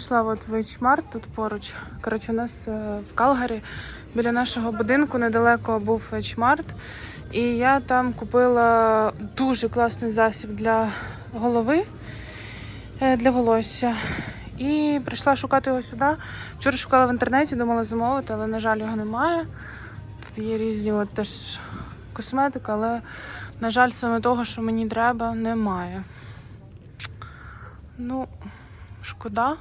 Зайшла от в H-Mart тут поруч. Коротше, у нас е, в Калгарі біля нашого будинку недалеко був H-Mart. І я там купила дуже класний засіб для голови, е, для волосся. І прийшла шукати його сюди. Вчора шукала в інтернеті, думала замовити, але, на жаль, його немає. Тут є різні от теж косметика, але, на жаль, саме того, що мені треба, немає. Ну, шкода.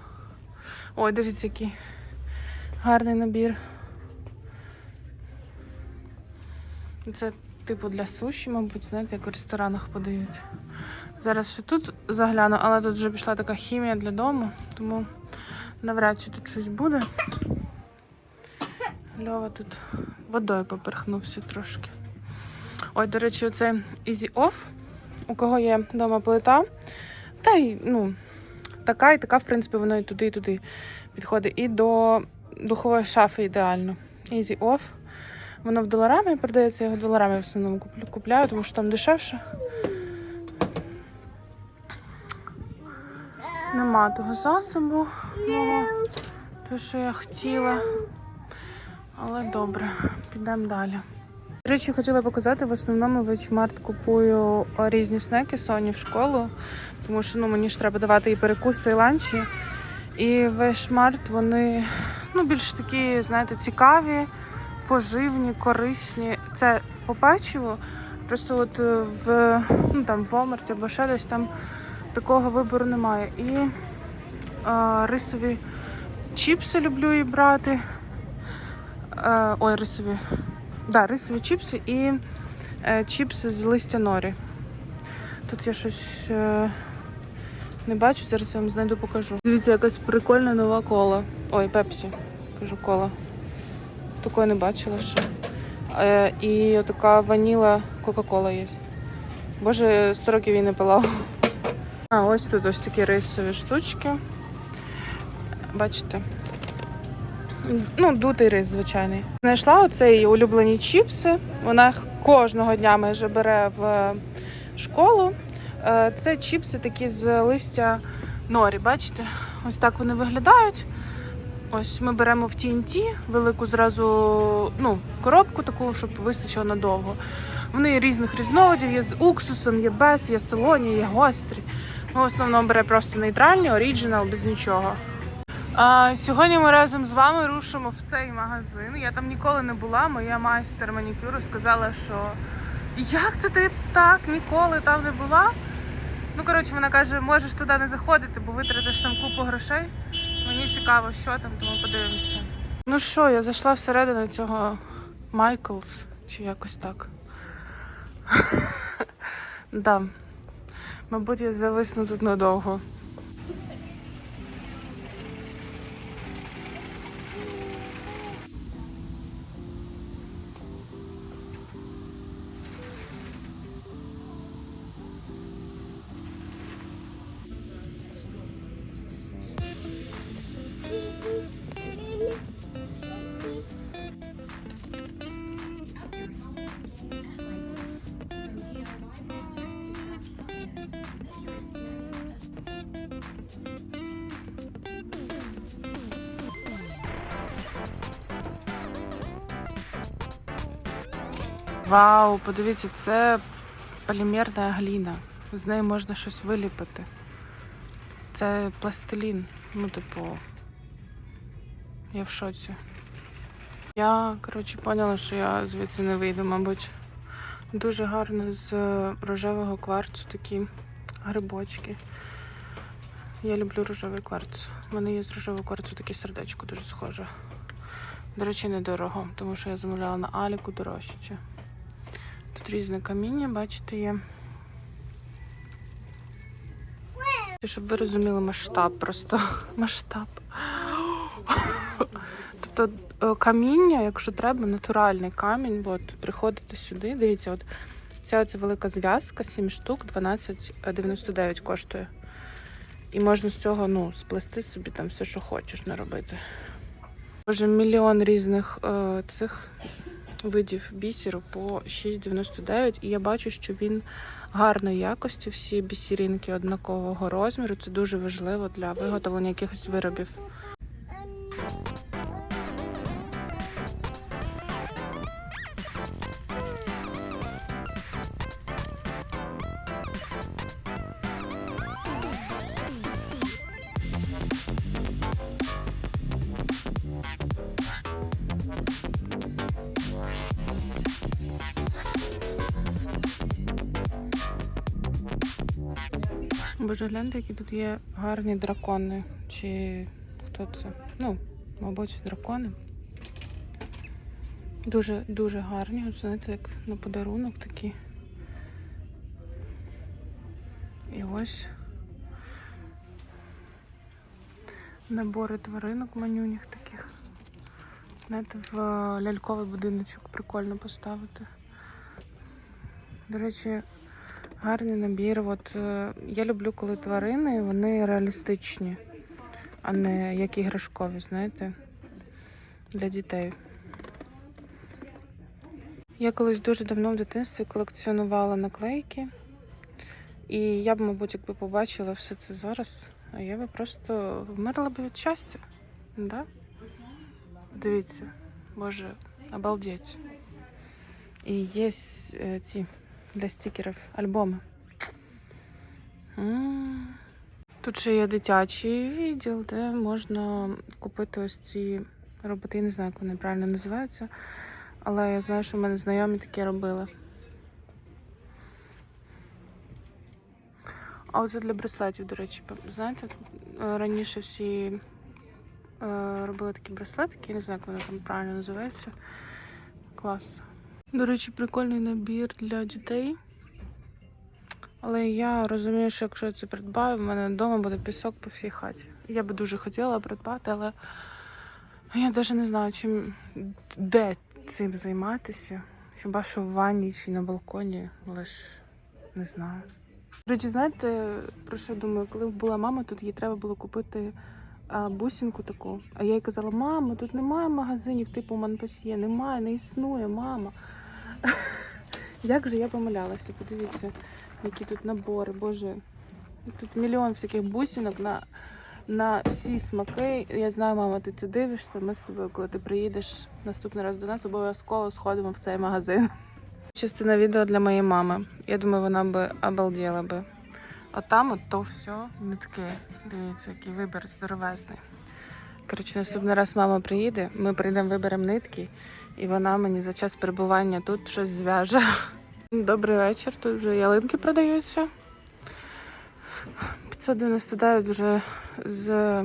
Ой, дивіться, який гарний набір. Це типу для суші, мабуть, знаєте, як у ресторанах подають. Зараз ще тут загляну, але тут вже пішла така хімія для дому, тому навряд чи тут щось буде. Льова тут водою поперхнувся трошки. Ой, до речі, оце Easy Off, у кого є вдома плита. Та й, ну, така і така, в принципі, воно і туди, і туди підходить. І до духової шафи ідеально. Easy Off. Воно в доларамі продається, я його доларами в основному купляю, тому що там дешевше. Нема того засобу, мого, те, що я хотіла. Але добре, підемо далі. До речі, хотіла показати, в основному в H-Mart купую різні снеки Соні в школу, тому що ну, мені ж треба давати і перекуси, і ланчі. І в вони ну, більш такі, знаєте, цікаві, поживні, корисні. Це по печиву. Просто от е, в, ну, там, в Walmart або ще десь там такого вибору немає. І е, рисові чіпси люблю і брати. Е, ой, рисові. Да, рисові чіпси і е, чіпси з листя норі. Тут я щось е, не бачу, зараз я вам знайду покажу. Дивіться, якась прикольна нова кола. Ой, пепсі. Кажу кола. Такої не бачила ще. Е, і така ваніла Кока-Кола є. Боже, 100 років її не пила. А, ось тут ось такі рисові штучки. Бачите? Ну, дутий рис, звичайний. Знайшла оце її улюблені чіпси. Вона кожного дня майже бере в школу. Е, Це чіпси такі з листя норі. Бачите? Ось так вони виглядають. Ось ми беремо в TNT велику зразу ну, коробку таку, щоб вистачило надовго. Вони різних різновидів, є з уксусом, є без, є солоні, є гострі. Ми в основному бере просто нейтральні, оріджинал, без нічого. А, сьогодні ми разом з вами рушимо в цей магазин. Я там ніколи не була. Моя майстер манікюру сказала, що як це ти так ніколи там не була? Ну, коротше, вона каже, можеш туди не заходити, бо витратиш там купу грошей. Мені цікаво, що там, тому подивимося. Ну що, я зайшла всередину цього Майклс, чи якось так. Мабуть, я зависну тут надовго. Вау, подивіться, це полімерна гліна. З неї можна щось виліпити. Це пластилін. Ну, типу, я в шоці. Я, коротше, поняла, що я звідси не вийду, мабуть. Дуже гарно з рожевого кварцу такі грибочки. Я люблю рожевий кварц. У мене є з рожевого кварцу таке сердечко дуже схоже. До речі, недорого, тому що я замовляла на Аліку дорожче. Різне каміння, бачите, є. Щоб ви розуміли масштаб просто. Масштаб. Тобто е, каміння, якщо треба, натуральний камінь, от, приходите сюди, дивіться, от ця оця велика зв'язка, 7 штук, 12,99 коштує. І можна з цього ну, сплести собі там все, що хочеш наробити. Боже, мільйон різних е, цих видів бісеру по 6,99. І я бачу, що він гарної якості. Всі бісеринки однакового розміру. Це дуже важливо для виготовлення якихось виробів. Боже, гляньте, які тут є гарні дракони. Чи хто це? Ну, мабуть, дракони. Дуже дуже гарні. От, знаєте, як на подарунок такі. І ось набори тваринок манюніх таких. Знаєте, в ляльковий будиночок прикольно поставити. До речі, гарний набір. От, е, я люблю, коли тварини вони реалістичні, а не як іграшкові, знаєте, для дітей. Я колись дуже давно в дитинстві колекціонувала наклейки. І я б, мабуть, якби побачила все це зараз, а я би просто вмерла б від щастя. Да? Дивіться, боже, обалдеть. І є е, ці для стікерів альбоми. Тут ще є дитячий відділ, де можна купити ось ці роботи. Я не знаю, як вони правильно називаються, але я знаю, що в мене знайомі такі робили. А оце для браслетів, до речі, знаєте, раніше всі е, робили такі браслетики, я не знаю, як вони там правильно називаються. Клас. До речі, прикольний набір для дітей. Але я розумію, що якщо я це придбаю, в мене вдома буде пісок по всій хаті. Я би дуже хотіла придбати, але я навіть не знаю, чим де цим займатися. Хіба що в ванні чи на балконі, лиш не знаю. До речі, знаєте, про що я думаю? Коли була мама, тут їй треба було купити бусинку таку. А я їй казала, мама, тут немає магазинів типу Манпасьє, немає, не існує, мама. Як же я помилялася, подивіться, які тут набори, боже. Тут мільйон всяких бусинок на, на всі смаки. Я знаю, мама, ти це дивишся. Ми з тобою, коли ти приїдеш наступний раз до нас, обов'язково сходимо в цей магазин. Частина відео для моєї мами. Я думаю, вона би обалділа би. А там от то все нитки. Дивіться, який вибір здоровезний. Коротше, наступний раз мама приїде, ми прийдемо, виберемо нитки, і вона мені за час перебування тут щось зв'яже. Добрий вечір, тут вже ялинки продаються. 599 вже з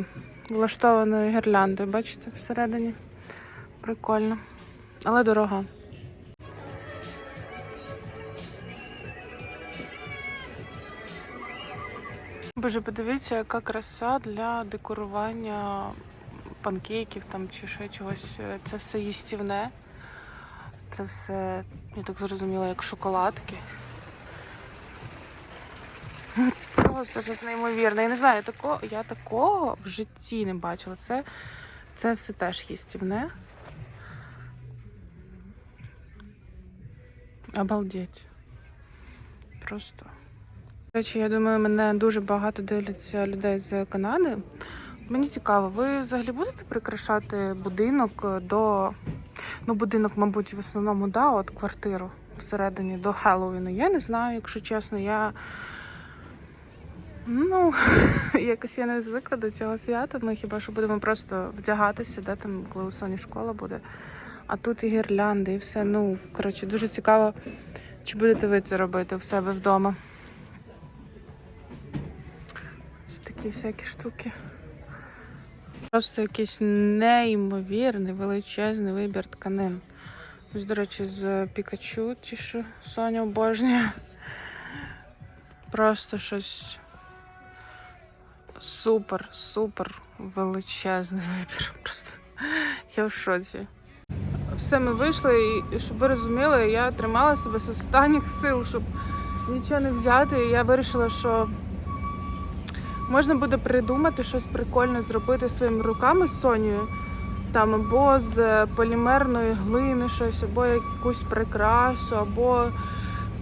влаштованою гірляндою, бачите, всередині. Прикольно. Але дорога. Боже, подивіться, яка краса для декорування панкейків там чи ще чогось. Це все їстівне. Це все, я так зрозуміла, як шоколадки. Просто щось неймовірне. Я не знаю, я такого, я такого в житті не бачила. Це, це все теж їстівне. Обалдеть. Просто. До речі, я думаю, мене дуже багато дивляться людей з Канади. Мені цікаво, ви взагалі будете прикрашати будинок до. Ну, будинок, мабуть, в основному, да, от квартиру всередині до Хеллоуіну. Я не знаю, якщо чесно, я. Ну, якось я не звикла до цього свята. Ми хіба що будемо просто вдягатися, да, там, коли у Соні школа буде. А тут і гірлянди, і все. Ну, коротше, дуже цікаво, чи будете ви це робити в себе вдома. Ось такі всякі штуки. Просто якийсь неймовірний величезний вибір тканин. Ось, до речі, з Пікачу, ті, що Соня обожнює. Просто щось супер, супер величезний вибір. Просто я в шоці. Все, ми вийшли, і щоб ви розуміли, я тримала себе з останніх сил, щоб нічого не взяти. І я вирішила, що можна буде придумати щось прикольне зробити своїми руками з Сонією. там або з полімерної глини щось, або якусь прикрасу, або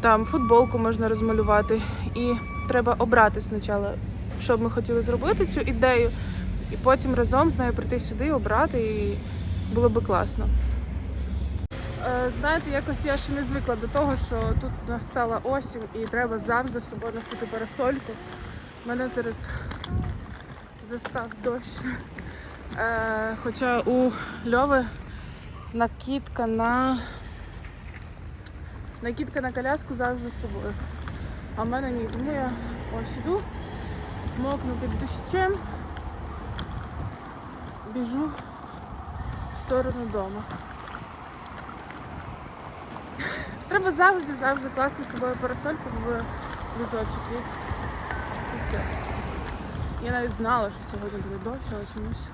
там футболку можна розмалювати. І треба обрати спочатку, що б ми хотіли зробити цю ідею, і потім разом з нею прийти сюди, обрати, і було би класно. Е, Знаєте, якось я ще не звикла до того, що тут настала осінь і треба завжди з собою носити парасольку. Мене зараз застав дощ. Е, хоча у Льови накидка на накидка на коляску завжди з собою. А в мене ні. Тому я ось іду, мокну під дощем, біжу в сторону дому. Треба завжди, завжди класти з собою парасольку в візочок все. Я навіть знала, що сьогодні буде дощ, але чомусь,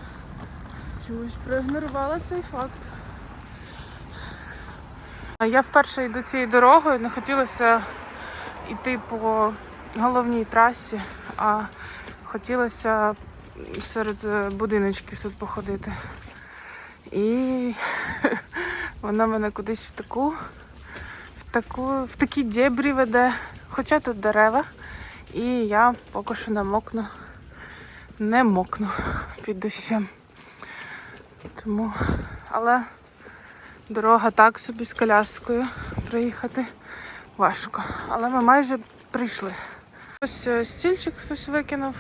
чомусь проігнорувала цей факт. Я вперше йду цією дорогою, не хотілося йти по головній трасі, а хотілося серед е, будиночків тут походити. І вона мене кудись в таку, в таку, в такі дєбрі веде. Хоча тут дерева, і я поки що не мокну, не мокну під дощем. Тому, але дорога так собі з коляскою приїхати важко. Але ми майже прийшли. Ось е, стільчик хтось викинув.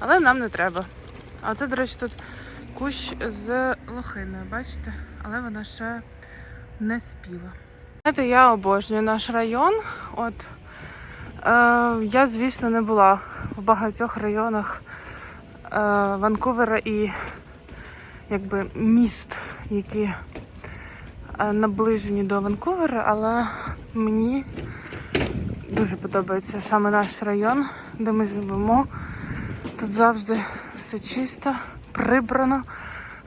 Але нам не треба. А це, до речі, тут кущ з лохиною, бачите? Але вона ще не спіла. Знаєте, я обожнюю наш район. От я, звісно, не була в багатьох районах е, Ванкувера і якби міст, які е, наближені до Ванкувера, але мені дуже подобається саме наш район, де ми живемо. Тут завжди все чисто, прибрано,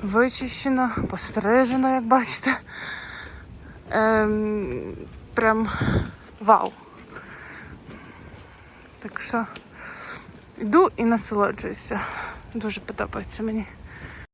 вичищено, постережено, як бачите. Ем, прям вау. Так що йду і насолоджуюся. Дуже подобається мені.